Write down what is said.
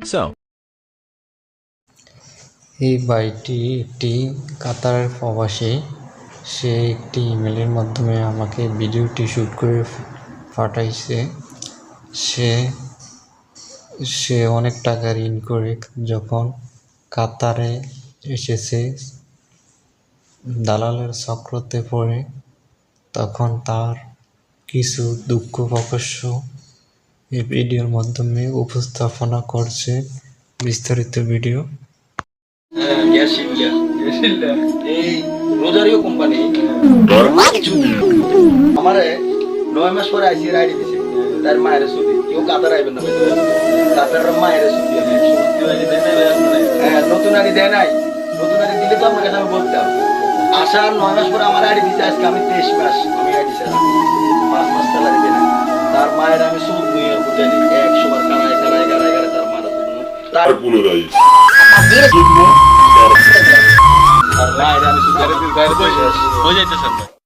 So, এই ভাইটি একটি কাতারের প্রবাসী। সে একটি ইমেলের মাধ্যমে আমাকে ভিডিওটি শ্যুট করে পাঠাইছে। সে সে অনেক টাকা ঋণ করে যখন কাতারে এসেছে। দালালের চক্রতে পড়ে। তখন তার কিছু দুঃখ প্রকাশ্য এই ভিডিওর মাধ্যমে উপস্থাপনা করছে বিস্তারিত ভিডিও। Rosario company. আমারে নয় মাস পরে আইসি দিছে। তার মায়ের ছবি কেউ কাতার আইবেন না কাতার মায়ের ছবি আমি হ্যাঁ নতুন আইডি দেয় নাই। নতুন আইডি দিলে তো আপনার কাছে আমি বলতাম। আসার নয় মাস পরে আমার আইডি দিছে আজকে আমি তেইশ মাস। আমি আইডি ছিলাম পাঁচ মাস স্যালারি তার মায়ের আমি তার আর পুনরায়। তার মায়ের আমি বাইরে আছি